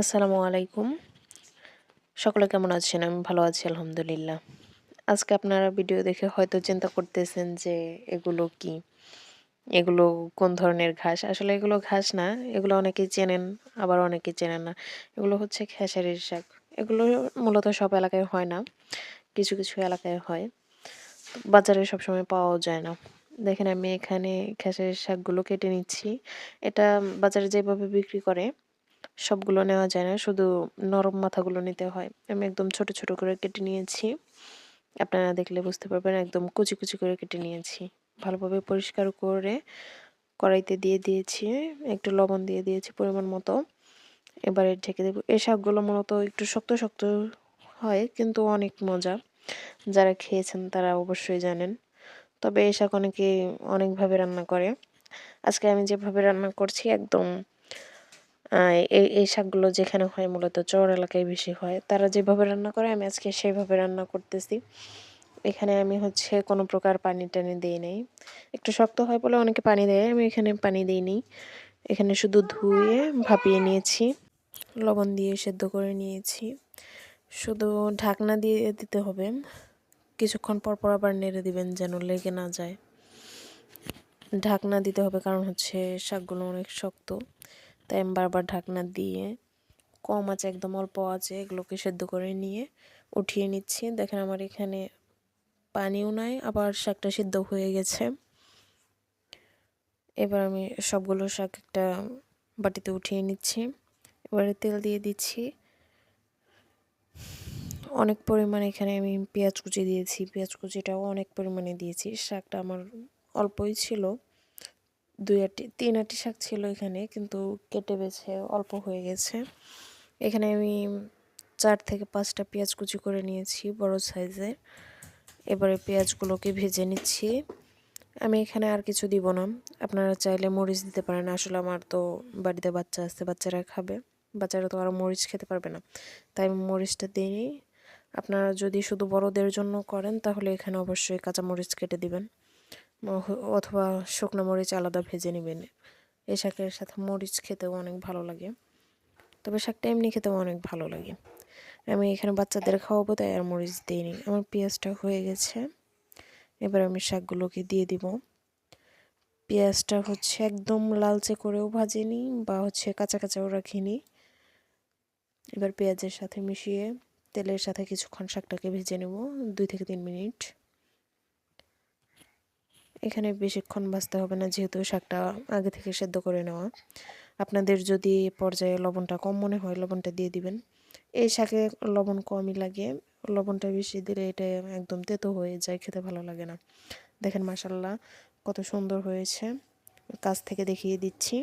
আসসালামু আলাইকুম। সকলে কেমন আছেন? আমি ভালো আছি, আলহামদুলিল্লাহ। আজকে আপনারা ভিডিও দেখে হয়তো চিন্তা করতেছেন যে, এগুলো কি? এগুলো কোন ধরনের ঘাস? আসলে এগুলো ঘাস না, এগুলো অনেকেই চেনেন, আবার অনেকেই চেনেন না। এগুলো হচ্ছে খেসারির শাক। এগুলো মূলত সব এলাকায় হয় না, কিছু কিছু এলাকায় হয়। বাজারে সবসময় পাওয়াও যায় না। দেখেন, আমি এখানে খেসারির শাকগুলো কেটে নিচ্ছি। এটা বাজারে যেভাবে বিক্রি করে সবগুলো নেওয়া যায় না, শুধু নরম মাথাগুলো নিতে হয়। আমি একদম ছোট ছোট করে কেটে নিয়েছি। আপনারা দেখলে বুঝতে পারবেন, একদম কুচি কুচি করে কেটে নিয়েছি। ভালোভাবে পরিষ্কার করে কড়াইতে দিয়ে দিয়েছি, একটু লবণ দিয়ে দিয়েছি পরিমাণ মতো। এবারে ঢেকে দেবো। এই শাকগুলো মূলত একটু শক্ত শক্ত হয়, কিন্তু অনেক মজা। যারা খেয়েছেন তারা অবশ্যই জানেন। তবে এই শাক অনেকে অনেকভাবে রান্না করে। আজকে আমি যেভাবে রান্না করছি, একদম এই এই শাকগুলো যেখানে হয় মূলত চর এলাকায় বেশি হয়। তারা যেভাবে রান্না করে, আমি আজকে সেইভাবে রান্না করতেছি। এখানে আমি হচ্ছে কোনো প্রকার পানি টানি দিই নাই। একটু শক্ত হয় বলে অনেকে পানি দেয়, আমি এখানে পানি দিইনি এখানে শুধু ধুয়ে ভাপিয়ে নিয়েছি, লবণ দিয়ে সেদ্ধ করে নিয়েছি। শুধু ঢাকনা দিয়ে দিতে হবে। কিছুক্ষণ পর পর আবার নেড়ে দিবেন যেন লেগে না যায়। ঢাকনা দিতে হবে কারণ হচ্ছে শাকগুলো অনেক শক্ত। তাই আমি বারবার ঢাকনা দিয়ে কম আছে, একদম অল্প আছে, এগুলোকে সেদ্ধ করে নিয়ে উঠিয়ে নিচ্ছি। দেখেন আমার এখানে পানিও নাই, আবার শাকটা সিদ্ধ হয়ে গেছে। এবার আমি সবগুলো শাক একটা বাটিতে উঠিয়ে নিচ্ছি। এবারে তেল দিয়ে দিচ্ছি। অনেক পরিমাণে এখানে আমি পেঁয়াজ কুচি দিয়েছি। পেঁয়াজ কুচিটাও অনেক পরিমাণে দিয়েছি। শাকটা আমার অল্পই ছিল। দুই আটি, তিন আটি শাক ছিল এখানে, কিন্তু কেটে বেছে অল্প হয়ে গেছে। এখানে আমি চার থেকে পাঁচটা পেঁয়াজ কুচি করে নিয়েছি বড় সাইজের এবারে পেঁয়াজগুলোকে ভেজে নিচ্ছি। আমি এখানে আর কিছু দিব না। আপনারা চাইলে মরিচ দিতে পারেন। আসলে আমার তো বাড়িতে বাচ্চা আছে, বাচ্চারা খাবে। বাচ্চারা তো আরও মরিচ খেতে পারবে না। তাই আমি মরিচটা দিই আপনারা যদি শুধু বড়দের জন্য করেন, তাহলে এখানে অবশ্যই কাঁচা মরিচ কেটে দিবেন। অথবা শুকনো মরিচ আলাদা ভেজে নেবেন। এই শাকের সাথে মরিচ খেতেও অনেক ভালো লাগে। তবে শাকটা এমনি খেতেও অনেক ভালো লাগে। আমি এখানে বাচ্চাদের খাওয়াবো, তাই আর মরিচ দিইনি আমার পেঁয়াজটা হয়ে গেছে। এবার আমি শাকগুলোকে দিয়ে দিব। পেঁয়াজটা হচ্ছে একদম লালচে করেও ভাজিনি বা হচ্ছে কাঁচা কাঁচাও রাখিনি এবার পেঁয়াজের সাথে মিশিয়ে তেলের সাথে কিছুক্ষণ শাকটাকে ভেজে নেব, দুই থেকে তিন মিনিট। এখানে বেশিক্ষণ বাঁচতে হবে না, যেহেতু শাকটা আগে থেকে সেদ্ধ করে নেওয়া। আপনাদের যদি পর্যায়ে লবণটা কম মনে হয়, লবণটা দিয়ে দিবেন। এই শাকে লবণ কমই লাগে। লবণটা বেশি দিলে এটা একদম তেতো হয়ে যায়, খেতে ভালো লাগে না। দেখেন মাসাল্লাহ কত সুন্দর হয়েছে। কাছ থেকে দেখিয়ে দিচ্ছি।